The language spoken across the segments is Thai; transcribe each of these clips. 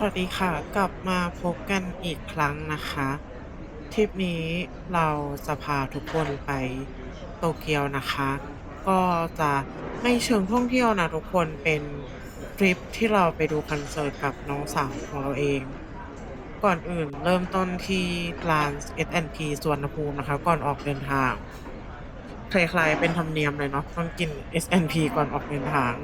สวัสดีค่ะ กลับมาพบกันอีกครั้งนะคะ ทริปนี้เราจะพาทุกคนไปโตเกียวนะคะ ก็จะไม่เชิงท่องเที่ยวนะทุกคนเป็นทริปที่เราไปดูคอนเสิร์ตกับน้องสาวของเราเอง ก่อนอื่นเริ่มต้นที่ลาน S&P สวรรณภูมินะคะ ก่อนออกเดินทางคล้ายๆเป็นธรรมเนียมเลยเนาะต้องกิน S&P ก่อนออกเดินทาง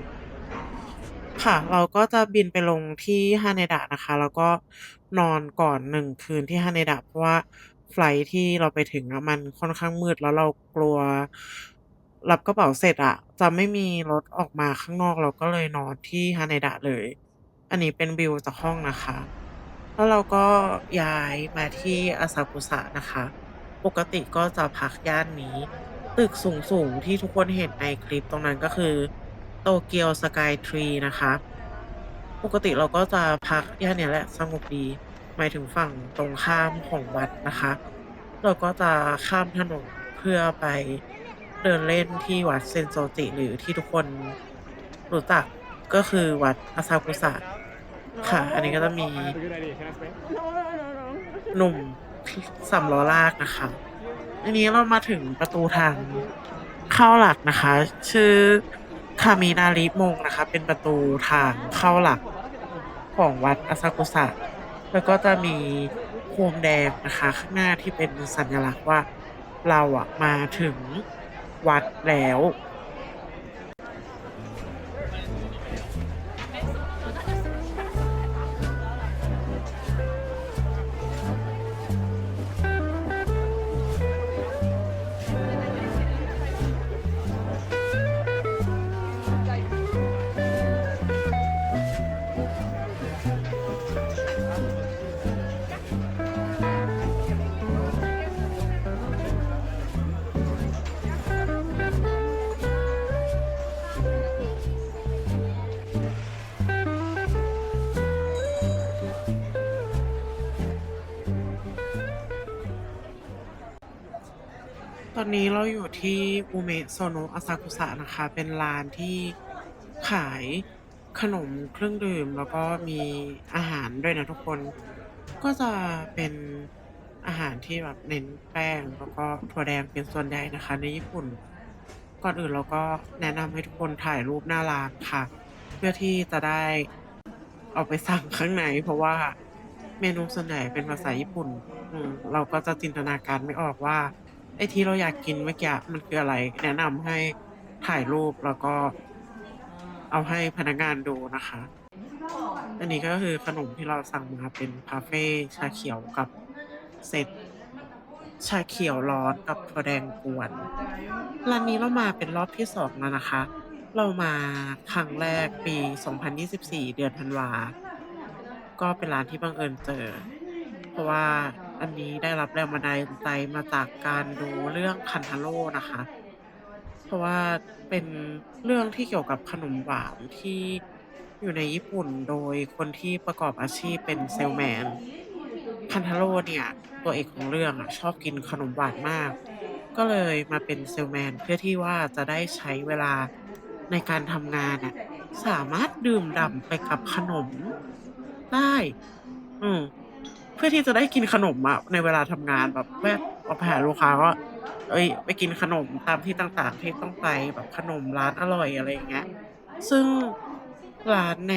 ค่ะ เราก็จะบินไปลงที่ฮาเนดะนะคะ แล้วก็นอนก่อนหนึ่งคืนที่ฮาเนดะ เพราะว่าไฟลต์ที่เราไปถึงอะมันค่อนข้างมืด แล้วเรากลัว รับกระเป๋าเสร็จอะ จะไม่มีรถออกมาข้างนอก เราก็เลยนอนที่ฮาเนดะเลย อันนี้เป็นวิวจากห้องนะคะ แล้วเราก็ย้ายมาที่อาซากุสะนะคะ ปกติก็จะพักย่านนี้ ตึกสูง ๆ ที่ทุกคนเห็นในคลิปตรงนั้น ก็คือ โตเกียวสกายทรีนะคะ ปกติเราก็จะพักย่านเนี้ยแหละสงบดีหมายถึงฝั่งตรงข้ามของวัดนะคะ เราก็จะข้ามถนนเพื่อไปเดินเล่นที่วัดเซนโซจิหรือที่ทุกคนรู้จักก็คือวัดอาซากุสะค่ะ อันนี้ก็จะมีหนุ่มสำล้อลากนะคะอันนี้เรามาถึงประตูทางเข้าหลักนะคะ ชื่อ คามินาริมงนะคะ เป็นประตูทางเข้าหลักของวัดอาซากุสะแล้วก็จะมีโคมแดงนะคะ ข้างหน้าที่เป็นสัญลักษณ์ว่า เราอะมาถึงวัดแล้ว เราอยู่ที่อูเมะโซโนะอาซากุสะนะคะ เป็นร้านที่ขายขนมเครื่องดื่ม แล้วก็มีอาหารด้วยนะทุกคน ก็จะเป็นอาหารที่แบบเน้นแป้งแล้วก็ถั่วแดงเป็นส่วนใหญ่นะคะ ในญี่ปุ่น ก่อนอื่นเราก็แนะนำให้ทุกคนถ่ายรูปหน้าร้านค่ะ เพื่อที่จะได้เอาไปสั่งข้างใน เพราะว่าเมนูส่วนใหญ่เป็นภาษาญี่ปุ่นอืมเราก็จะจินตนาการไม่ออกว่า ไอ้ที่เราอยากกินเมื่อกี้มันคืออะไร แนะนำให้ถ่ายรูปแล้วก็ เอาให้พนักงานดูนะคะ อันนี้ก็คือขนมที่เราสั่งมาเป็นพาเฟ่ชาเขียวกับเซตชาเขียวร้อนกับถั่วแดงกวน ร้านนี้เรามาเป็นรอบที่สองแล้วนะคะ เรามาครั้งแรกปี 2024 เดือนธันวา ก็เป็นร้านที่บังเอิญเจอ เพราะว่า อันนี้ได้รับแรงบันดาลใจมาจากการดูเรื่องคันทาโร่นะคะ เพราะว่าเป็นเรื่องที่เกี่ยวกับขนมหวานที่อยู่ในญี่ปุ่นโดยคนที่ประกอบอาชีพเป็นเซลแมน คันทาโร่เนี่ย ตัวเอกของเรื่องอชอบกินขนมหวานมาก ก็เลยมาเป็นเซลแมน เพื่อที่ว่าจะได้ใช้เวลาในการทำงานน่ะสามารถดื่มด่ำไปกับขนมได้ อืม เพื่อที่จะได้กินขนมอะในเวลาทำงานแบบแวะออกไปหาลูกค้าว่าเอ้ยไปกินขนมตามที่ต่างๆที่ต้องไปแบบขนมร้านอร่อยอะไรอย่างเงี้ย ซึ่งร้านใน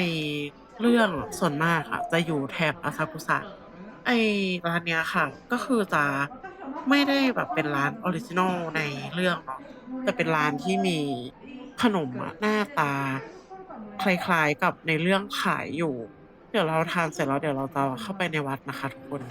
เรื่องส่วนมากอะจะอยู่แถบอาซากุสะไอร้านเนี้ยค่ะ ก็คือจะไม่ได้แบบเป็นร้านออริจินัลในเรื่องเนาะแต่เป็นร้านที่มีขนมอะหน้าตา คล้ายๆกับในเรื่องขายอยู่ ดี๋ยวเราทานเสร็จแล้วเดี๋ยวเราจะเข้าไปในวัดนะคะทุกคน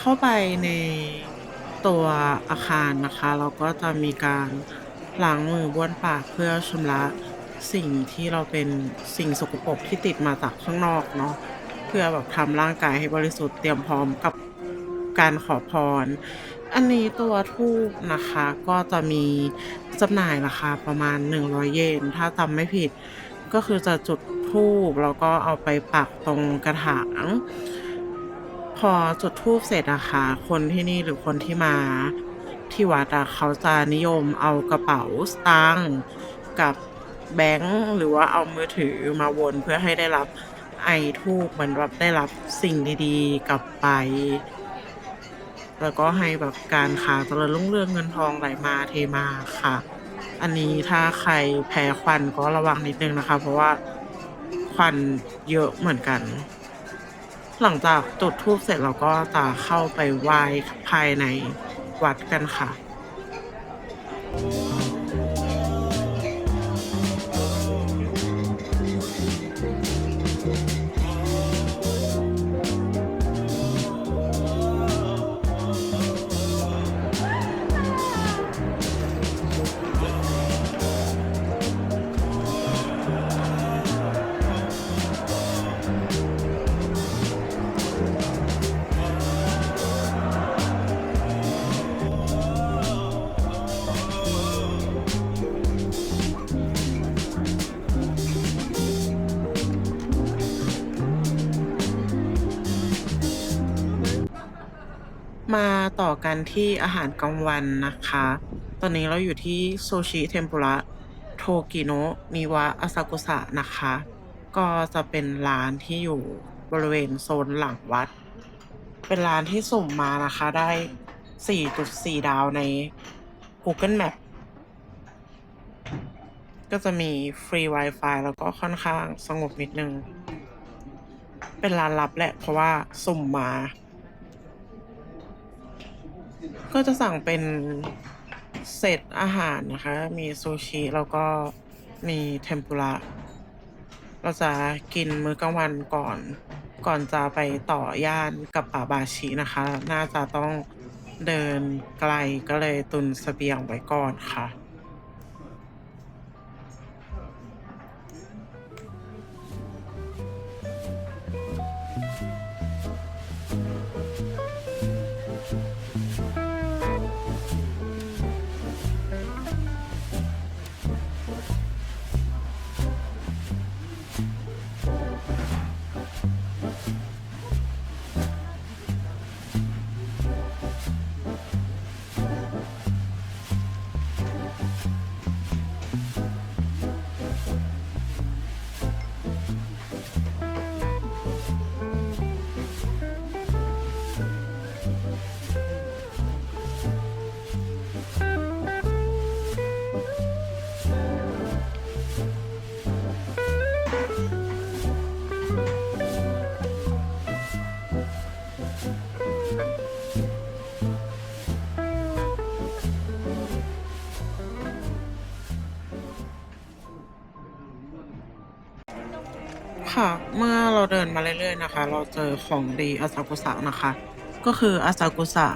เข้าไปในตัวอาคารนะคะ เราก็จะมีการล้างมือบ้วนปากเพื่อชำระสิ่งที่เราเป็นสิ่งสกปรกที่ติดมาจากข้างนอกเนาะเพื่อแบบทำร่างกายให้บริสุทธิ์เตรียมพร้อมกับการขอพร อันนี้ตัวทูบนะคะก็จะมีจำหน่ายราคาประมาณ 100 เยน ถ้าจำไม่ผิดก็คือจะจุดธูปแล้วก็เอาไปปักตรงกระถาง พอจุดธูปเสร็จอะค่ะคนที่นี่หรือคนที่มาที่วัดอะเขาจะนิยมเอากระเป๋าสตางค์กับแบงค์หรือว่าเอามือถือมาวนเพื่อให้ได้รับไอทูปเหมือนแบบได้รับสิ่งดีๆ กลับไป แล้วก็ให้แบบการค้าเจริญรุ่งเรืองเงินทองไหลมาเทมาค่ะ อันนี้ถ้าใครแพ้ควันก็ระวังนิดนึงนะคะ เพราะว่าควันเยอะเหมือนกัน หลังจากจุดธูปเสร็จเราก็จะเข้าไปไหว้ภายในวัดกันค่ะ ต่อกันที่อาหารกลางวันนะคะ ตอนนี้เราอยู่ที่โซชิเทมปุระโทกิโนะมิวะอาซากุสะนะคะ ก็จะเป็นร้านที่อยู่บริเวณโซนหลังวัด เป็นร้านที่สุ่มมานะคะได้ 4.4 ดาวใน Google Map ก็จะมีฟรี Wi-Fi แล้วก็ค่อนข้างสงบนิดนึง เป็นร้านลับแหละเพราะว่าสุ่มมา ก็จะสั่งเป็นเซตอาหารนะคะ มีซูชิ แล้วก็มีเทมปุระ เราจะกินมื้อกลางวันก่อน ก่อนจะไปต่อย่านกับป่าบาชินะคะ น่าจะต้องเดินไกลก็เลยตุนเสบียงไว้ก่อนค่ะ ค่ะ เมื่อเราเดินมาเรื่อยๆนะคะ เราเจอของดีอาซากุสะนะคะ ก็คืออาซากุสะ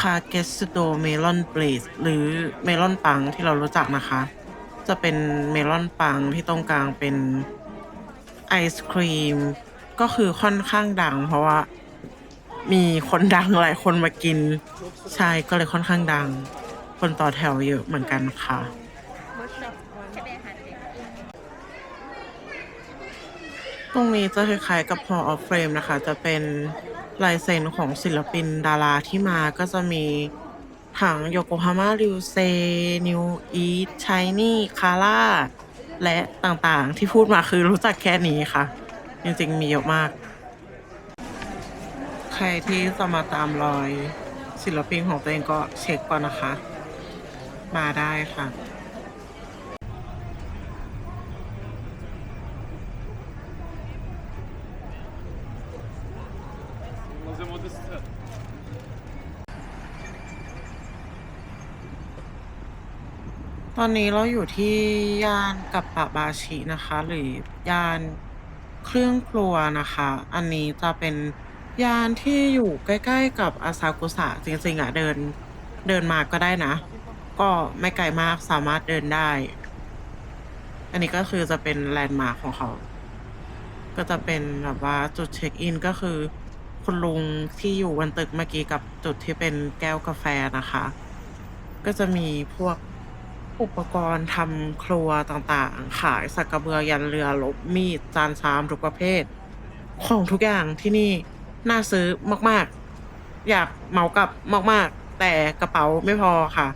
คาเกสโดเมลอนเบรสหรือเมลอนปังที่เรารู้จักนะคะ จะเป็นเมลอนปังที่ตรงกลางเป็นไอศครีม ก็คือค่อนข้างดัง เพราะว่ามีคนดังหลายคนมากิน ใช่ก็เลยค่อนข้างดัง คนต่อแถวเยอะเหมือนกันค่ะ รงนี้จะคล้ายๆกับ Hall of Fame นะคะ จะเป็นลายเซ็นของศิลปินดาราที่มาก็จะมีถังโยโกฮาม่าริวเซ นิวอีทชายนี่ คาร่า และต่างๆ ที่พูดมาคือรู้จักแค่นี้ค่ะ จริงๆ มีเยอะมาก ใครที่จะมาตามรอยศิลปินของตัวเองก็เช็คก่อนนะคะ มาได้ค่ะ ตอนนี้เราอยู่ที่ย่านกับปะบาชินะคะ หรือย่านเครื่องครัวนะคะ อันนี้จะเป็นย่านที่อยู่ใกล้ ๆ กับอาซากุสะจริงๆอะเดินเดินมาก็ได้นะ ก็ไม่ไกลมากสามารถเดินได้ อันนี้ก็คือจะเป็นแลนด์มาร์คของเขา ก็จะเป็นแบบว่าจุดเช็คอินก็คือ คุณลุงที่อยู่บนตึกเมื่อกี้กับจุดที่เป็นแก้วกาแฟนะคะ ก็จะมีพวก อุปกรณ์ทำครัวต่างๆ ขายสักกระเบือยันเรือลบมีดจานชามทุกประเภท ของทุกอย่างที่นี่น่าซื้อมากๆ อยากเหมากับมากๆ แต่กระเป๋าไม่พอค่ะ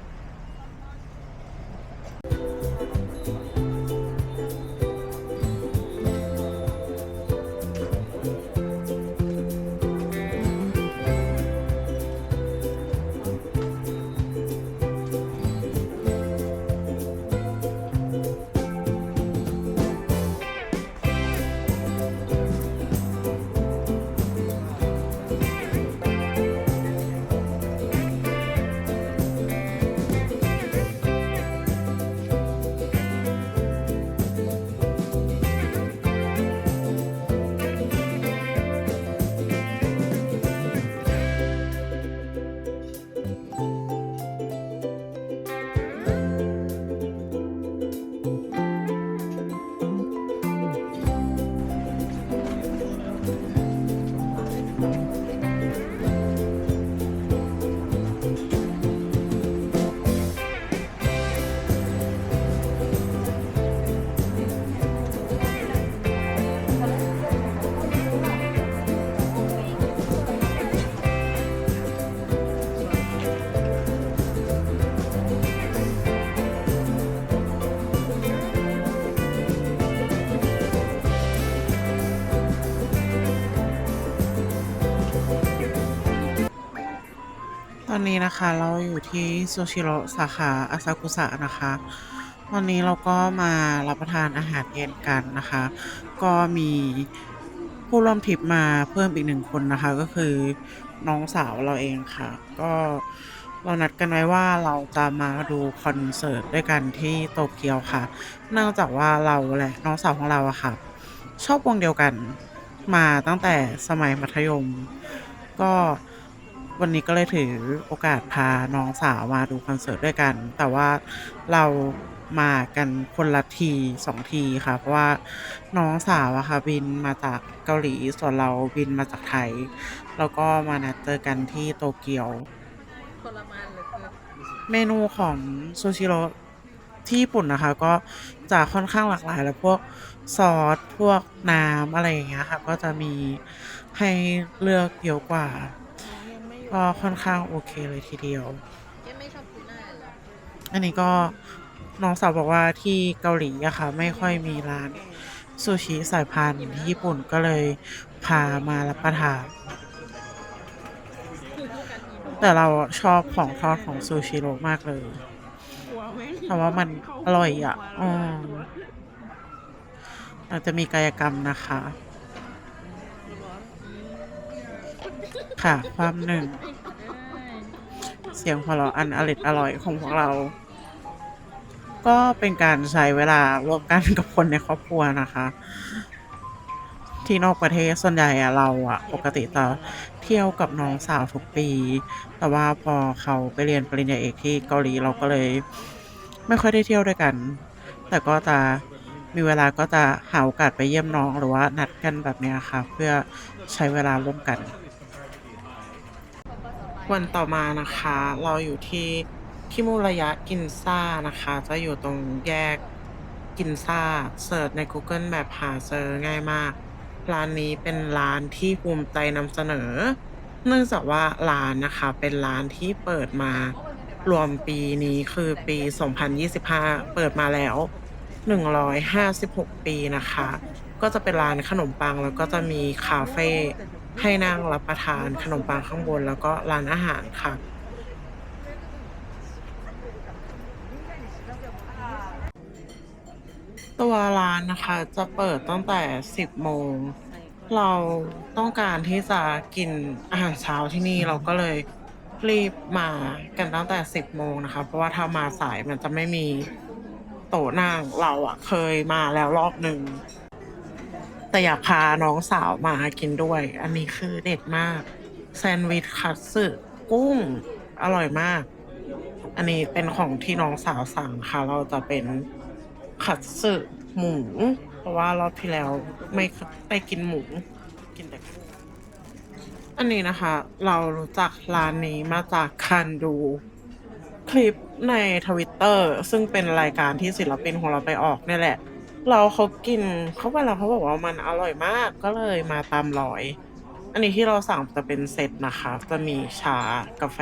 อนนี้นะคะเราอยู่ที่ซูชิโร่สาขาอาซากุสะนะคะวันนี้เราก็มารับประทานอาหารเย็นกันนะคะ ก็มีผู้ร่วมทริปมาเพิ่มอีกหนึ่งคนนะคะ ก็คือน้องสาวเราเองค่ะ ก็เรานัดกันไว้ว่าเราจะมาดูคอนเสิร์ตด้วยกันที่โตเกียวค่ะ เนื่องจากว่าเราและน้องสาวของเราอะค่ะ ชอบวงเดียวกันมาตั้งแต่สมัยมัธยม ก็ วันนี้ก็เลยถือโอกาสพาน้องสาวมาดูคอนเสิร์ตด้วยกัน แต่ว่าเรามากันคนละทีสองทีค่ะ เพราะว่าน้องสาวอะค่ะบินมาจากเกาหลี ส่วนเราบินมาจากไทย แล้วก็มานัดเจอกันที่โตเกียว ทรมานเหลยคือเมนูของซูชิโร่ที่ญี่ปุ่นนะคะ ก็จะค่อนข้างหลากหลาย แล้วพวกซอสพวกน้ำอะไรอย่างเงี้ยค่ะ ก็จะมีให้เลือกเยอะกว่ายังไม่ ก็ค่อนข้างโอเคเลยทีเดียวยังไม่ชอบทูน่าเหรออันนี้ก็น้องสาวบอกว่าที่เกาหลีอะค่ะ ไม่ค่อยมีร้านซูชิสายพันธุ์ที่ญี่ปุ่นก็เลยพามารับประทาน แต่เราชอบของทอดของซูชิโร่มากเลยแต่ว่ามันอร่อยอะอืมเราจะมีกายกรรมนะคะ ค่ะความหนึ่ง เสียงหัวเราะอันอร่อยอร่อยของพวกเรา ก็เป็นการใช้เวลาร่วมกันกับคนในครอบครัวนะคะ ที่นอกประเทศส่วนใหญ่อะเราอะปกติจะเที่ยวกับน้องสาวทุกปี แต่ว่าพอเขาไปเรียนปริญญาเอกที่เกาหลีเราก็เลย ไม่ค่อยได้เที่ยวด้วยกัน แต่ก็จะมีเวลาก็จะหาโอกาสไปเยี่ยมน้องหรือว่านัดกันแบบนี้ค่ะ เพื่อใช้เวลาร่วมกัน วันต่อมานะคะ เราอยู่ที่คิมุระยะกินซ่านะคะ จะอยู่ตรงแยกกินซ่าเสิร์ชใน Google Map หาเจอง่ายมาก ร้านนี้เป็นร้านที่ภูมิใจนำเสนอ เนื่องจากว่าร้านนะคะเป็นร้านที่เปิดมารวมปีนี้คือปี 2025 เปิดมาแล้ว 156 ปีนะคะ ก็จะเป็นร้านขนมปังแล้วก็จะมีคาเฟ่ ให้นั่งรับประทานขนมปังข้างบนแล้วก็ร้านอาหารค่ะ ตัวร้านนะคะจะเปิดตั้งแต่ 10 โมง เราต้องการที่จะกินอาหารเช้าที่นี่เราก็เลยรีบมากันตั้งแต่ 10 โมงนะคะ เพราะว่าถ้ามาสายมันจะไม่มีโต๊ะนั่งเราอะเคยมาแล้วรอบหนึ่ง แต่อยากพาน้องสาวมากินด้วย อันนี้คือเด็ดมาก แซนด์วิชคัตสึกุ้ง อร่อยมาก อันนี้เป็นของที่น้องสาวสั่งค่ะ เราจะเป็นคัตสึหมู เพราะว่ารอบที่แล้วไม่ได้กินหมู กินแต่กุ้งอันนี้นะคะ เรารู้จักร้านนี้มาจากการดู คลิปในทวิตเตอร์ซึ่งเป็นรายการที่ศิลปินของเราไปออกนี่แหละ เราเขากินเขาไปแล้วเขาบอกว่ามันอร่อยมากก็เลยมาตามรอย อันนี้ที่เราสั่งจะเป็นเซตนะคะ จะมีชากาแฟ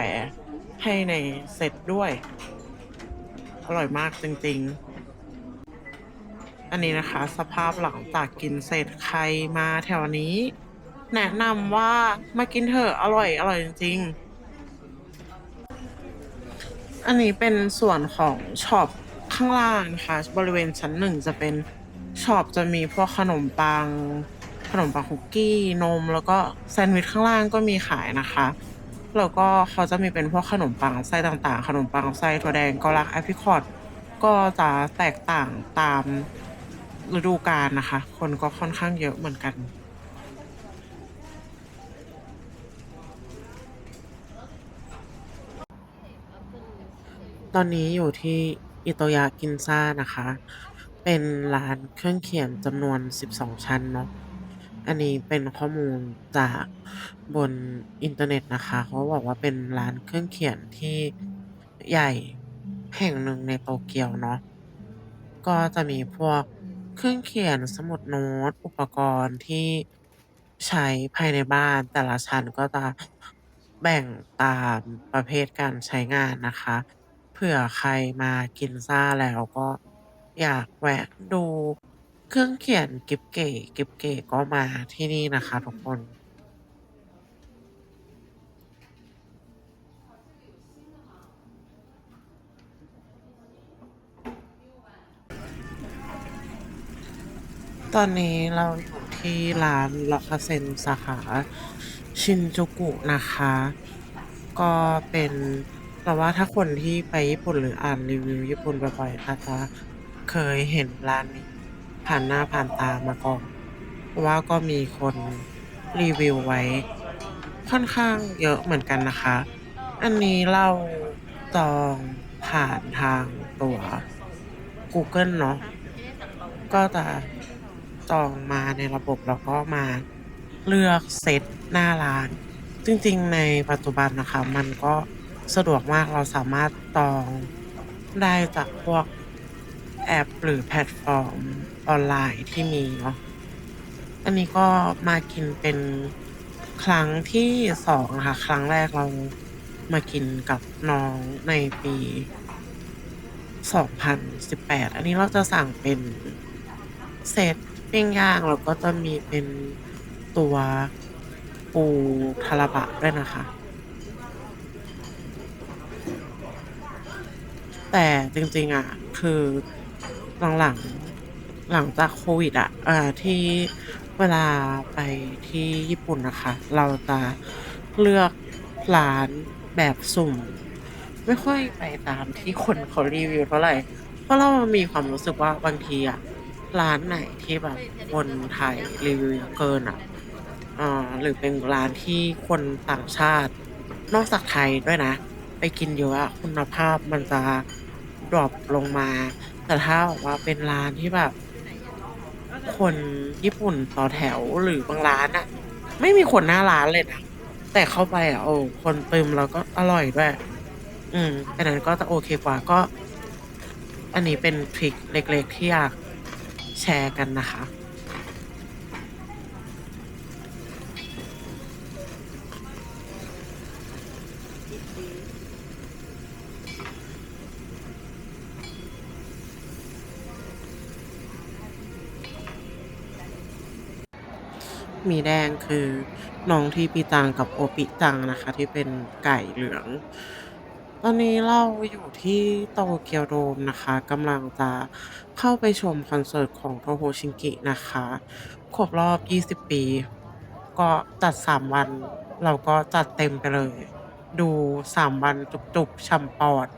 ให้ในเซตด้วย อร่อยมากจริงๆ อันนี้นะคะ สภาพหลังจากกินเสร็จใครมาแถวนี้ แนะนำว่ามากินเถอะอร่อยอร่อยจริงๆ อันนี้เป็นส่วนของช็อป ข้างล่างนะคะบริเวณชั้นหนึ่งจะเป็นช็อปจะมีพวกขนมปัง ขนมปังคุกกี้นม แล้วก็แซนด์วิชข้างล่างก็มีขายนะคะแล้วก็เขาจะมีเป็นพวกขนมปังไส้ต่างๆ ขนมปังไส้ถั่วแดงกอลักแอปริคอตก็จะแตกต่างตามฤดูกาลนะคะ คนก็ค่อนข้างเยอะเหมือนกันตอนนี้อยู่ที่ อิโตยากินซ่านะคะ เป็นร้านเครื่องเขียนจำนวน 12 ชั้นเนาะ อันนี้เป็นข้อมูลจากบนอินเทอร์เน็ตนะคะ เขาบอกว่าเป็นร้านเครื่องเขียนที่ใหญ่แห่งหนึ่งในโตเกียวเนาะ ก็จะมีพวกเครื่องเขียนสมุดโน้ต อุปกรณ์ที่ใช้ภายในบ้านแต่ละชั้นก็จะแบ่งตามประเภทการใช้งานนะคะ ผื่อใครมากินซ่าแล้วก็อยากแวะดู เครื่องเขียนกิบเก๋กิบเก๋ก็มาที่นี่นะคะทุกคนตอนนี้เราอยู่ที่ร้านลอคเซนสาขา ชินจูกุนะคะ ก็เป็น แต่ว่าถ้าคนที่ไปญี่ปุ่นหรืออ่านรีวิวญี่ปุ่นบ่อยๆอาจจะเคยเห็นร้านนี้ ผ่านหน้าผ่านตามาก่อนเพราะว่าก็มีคนรีวิวไว้ ค่อนข้างเยอะเหมือนกันนะคะ อันนี้เราจองผ่านทางตัว Google เนาะก็จะจองมาในระบบแล้วก็มาเลือกเซตหน้าร้าน จริงๆ ในปัจจุบันนะคะ มันก็ สะดวกมากเราสามารถจองได้จากพวกแอปหรือแพลตฟอร์มออนไลน์ที่มีเนาะอันนี้ก็มากินเป็นครั้งที่สองนะคะครั้งแรกเรามากินกับน้องในปี 2018 อันนี้เราจะสั่งเป็นเซตปิ้งย่างแล้วก็จะมีเป็นตัวปูทาราบะด้วยนะคะ แต่จริงๆอะคือหลังๆหลังจากโควิดอะที่เวลาไปที่ญี่ปุ่นนะคะ เราจะเลือกร้านแบบสุ่ม ไม่ค่อยไปตามที่คนเขารีวิวเท่าไหร่เพราะเรามีความรู้สึกว่าบางทีอะร้านไหนที่แบบคนไทยรีวิวเยอะเกินอะอ่าหรือเป็นร้านที่คนต่างชาติ นอกจากไทยด้วยนะ ไปกินเยอะอะคุณภาพมันจะดรอปลงมา แต่ถ้าบอกว่าเป็นร้านที่แบบ คนญี่ปุ่นต่อแถวหรือบางร้านอะไม่มีคนหน้าร้านเลยนะแต่เข้าไปอะโอ้คนเติมแล้วก็อร่อยด้วย อืมอันนั้นก็จะโอเคกว่าก็ อันนี้เป็นทริคเล็กๆที่อยากแชร์กันนะคะ หมีแดงคือน้องที่ปีตังกับโอปิจังนะคะ ที่เป็นไก่เหลือง ตอนนี้เราอยู่ที่โตเกียวโดมนะคะกำลังจะเข้าไปชมคอนเสิร์ตของโทโฮชิงกินะคะครบรอบ 20 ปี ก็จัด 3 วัน เราก็จัดเต็มไปเลย ดู 3 วันจุกๆช่ำปอด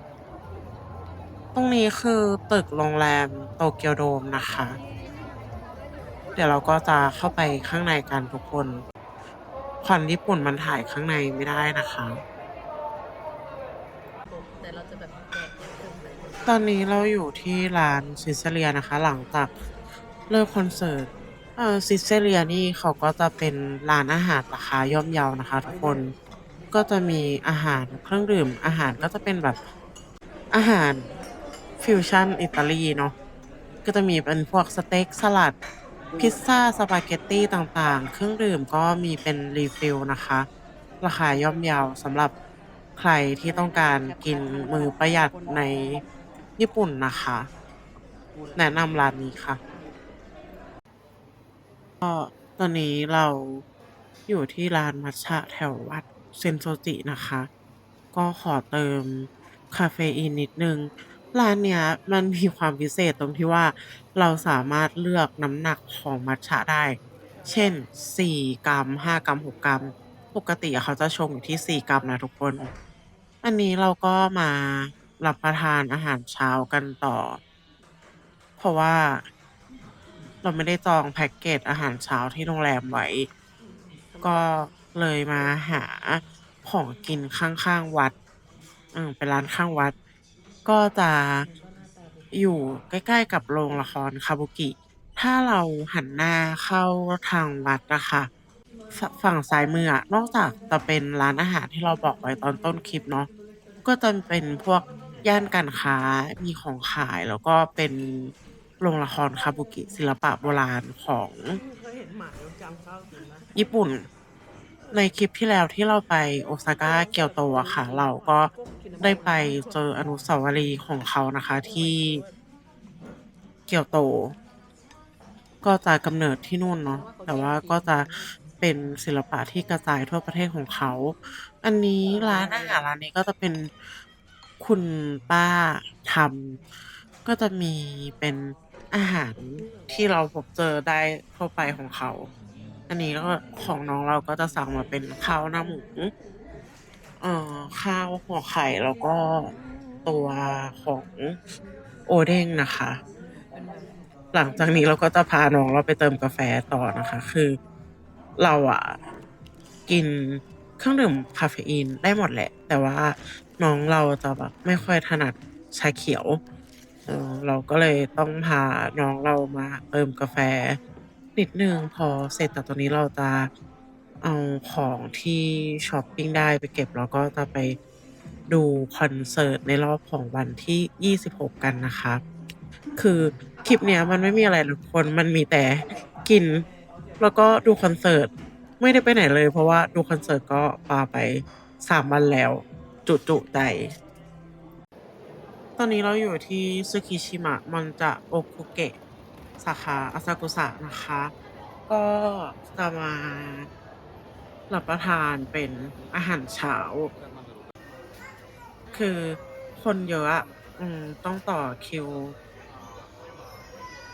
ตรงนี้คือตึกโรงแรมโตเกียวโดมนะคะ เดี๋ยวเราก็จะเข้าไปข้างในกันทุกคนควันญี่ปุ่นมันถ่ายข้างในไม่ได้นะคะ แต่เราจะแบบแดกเพิ่มไปตอนนี้เราอยู่ที่ร้านซิสเซเลียนะคะ หลังจากเลิกคอนเสิร์ตเออซิสเซเลียนี่เขาก็จะเป็นร้านอาหารราคาย่อมเยานะคะ ทุกคนก็จะมีอาหารเครื่องดื่ม อาหารก็จะเป็นแบบอาหารฟิวชั่นอิตาลีเนาะก็จะมีเป็นพวกสเต็กสลัด พิซซ่า สปาเกตตี้ต่างๆ เครื่องดื่มก็มีเป็นรีฟิลนะคะ ราคาย่อมเยาสำหรับใครที่ต้องการกินมือประหยัดในญี่ปุ่นนะคะ แนะนำร้านนี้ค่ะก็ตอนนี้เราอยู่ที่ร้านมัทฉะแถววัดเซนโซจินะคะ ก็ขอเติมคาเฟอีนนิดนึง ร้านเนี้ยมันมีความพิเศษตรงที่ว่าเราสามารถเลือกน้ำหนักของมัทฉะได้ เช่น 4 กรัม 5 กรัม 6 กรัม ปกติเขาจะชงอยู่ที่ 4 กรัมนะทุกคน อันนี้เราก็มารับประทานอาหารเช้ากันต่อ เพราะว่า เราไม่ได้จองแพ็กเกจอาหารเช้าที่โรงแรมไว้ ก็เลยมาหาของกินข้างๆวัด อืมเป็นร้านข้างวัด ก็จะอยู่ใกล้ ๆ กับโรงละครคาบุกิ ถ้าเราหันหน้าเข้าทางวัดนะคะ ฝฝั่งซ้ายมืออะนอกจากจะเป็นร้านอาหารที่เราบอกไว้ตอนต้นคลิปเนาะ ก็จะเป็นพวกย่านการค้า มีของขาย แล้วก็เป็นโรงละครคาบุกิศิลปะโบราณของญี่ปุ่น ในคลิปที่แล้วที่เราไปโอซาก้าเกียวโตอะค่ะ เราก็ได้ไปเจออนุสาวรีย์ของเขานะคะที่เกียวโต ก็จะกำเนิดที่นู่นเนาะแต่ว่าก็จะเป็นศิลปะที่กระจายทั่วประเทศของเขา อันนี้ร้านอาหารร้านนี้ก็จะเป็นคุณป้าทำก็จะมีเป็นอาหารที่เราพบเจอได้ทั่วไปของเขา อันนี้ก็ของน้องเราก็จะสั่งมาเป็นข้าวหน้าหมูเอ่อข้าวหัวไข่แล้วก็ตัวของโอเด้งนะคะ หลังจากนี้เราก็จะพาน้องเราไปเติมกาแฟต่อนะคะ คือเราอะกินเครื่องดื่มคาเฟอีนได้หมดแหละ แต่ว่าน้องเราจะแบบไม่ค่อยถนัดชาเขียว เออเราก็เลยต้องพาน้องเรามาเติมกาแฟ นิดนึงพอเสร็จจากตรงนี้เราจะเอาของที่ช้อปปิ้งได้ไปเก็บ แล้วก็จะไปดูคอนเสิร์ตในรอบของวันที่ 26 กันนะคะ คือคลิปเนี้ยมันไม่มีอะไรหรอกทุกคนมันมีแต่กิน แล้วก็ดูคอนเสิร์ตไม่ได้ไปไหนเลย เพราะว่าดูคอนเสิร์ตก็ปาไปสามวันแล้ว จุจุใจตอนนี้เราอยู่ที่ซึคิชิมะมอนจะโอคุเกะ สาขาอาซากุสะนะคะ ก็จะมารับประทานเป็นอาหารเช้า คือคนเยอะอะอืมต้องต่อคิว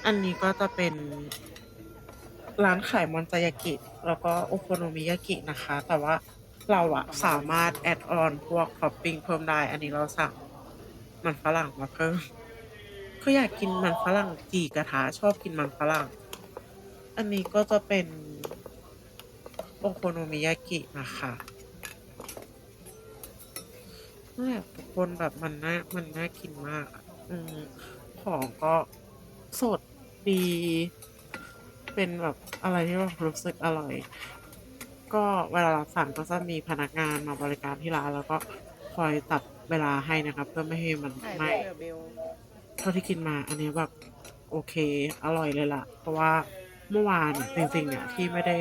อันนี้ก็จะเป็นร้านขายมอนจายากิ แล้วก็โอโคโนมิยากินะคะ แต่ว่าเราอะสามารถแอดออนพวกท็อปปิ้งเพิ่มได้ อันนี้เราสั่งมันฝรั่งมาเพิ่ม ก็อยากกินมันฝรั่งจีกระทะชอบกินมันฝรั่ง อันนี้ก็จะเป็นโอโคโนมิยากินะคะนั่นแหละทุกคนแบบมันน่ามันน่ากินมากอืมของก็สดดี เป็นแบบอะไรที่แบบรู้สึกอร่อย ก็เวลาเราสั่งก็จะมีพนักงานมาบริการที่ร้านแล้วก็คอยตัดเวลาให้นะครับ เพื่อไม่ให้มันไหม้ เบล เท่าที่กินมาอันนี้แบบโอเค อร่อยเลยละ่ะ เพราะว่าเมื่อวานจริงๆเนี่ยที่ไม่ได้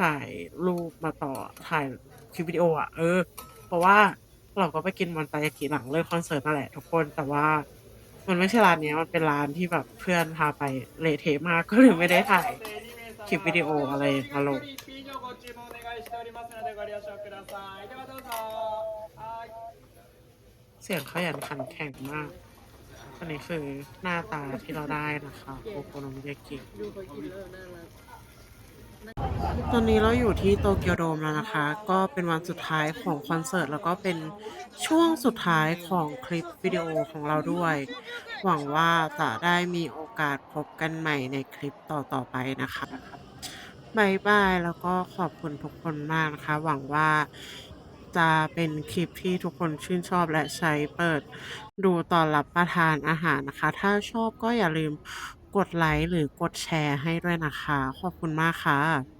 ถ่ายรูปมาต่อถ่ายคลิปวิดีโออะ เออ เพราะว่าเราก็ไปกินมันตายากิหลังเลิกคอนเสิร์ตนั่นแหละทุกคนแต่ว่า มันไม่ใช่ร้านเนี้ยมันเป็นร้านที่แบบเพื่อนพาไปเละเทะมากก็เลยไม่ได้ถ่ายคลิปวิดีโออะไรมาลงเสียงเขายันขันแข็งมาก อันนี้คือหน้าตาที่เราได้นะคะโอโคโนมิยากิตอนนี้เราอยู่ที่โตเกียวโดมแล้วนะคะ ก็เป็นวันสุดท้ายของคอนเสิร์ตแล้วก็เป็นช่วงสุดท้ายของคลิปวิดีโอของเราด้วย หวังว่าจะได้มีโอกอกาสพบกันใหม่ในคลิปต่อๆไปนะคะบายบายแล้วก็ขอบคุณทุกคนมากนะคะ หวังว่า จะเป็นคลิปที่ทุกคนชื่นชอบและใช้เปิด ดูตอนรับประทานอาหารนะคะ ถ้าชอบก็อย่าลืมกดไลค์หรือกดแชร์ให้ด้วยนะคะ ขอบคุณมากค่ะ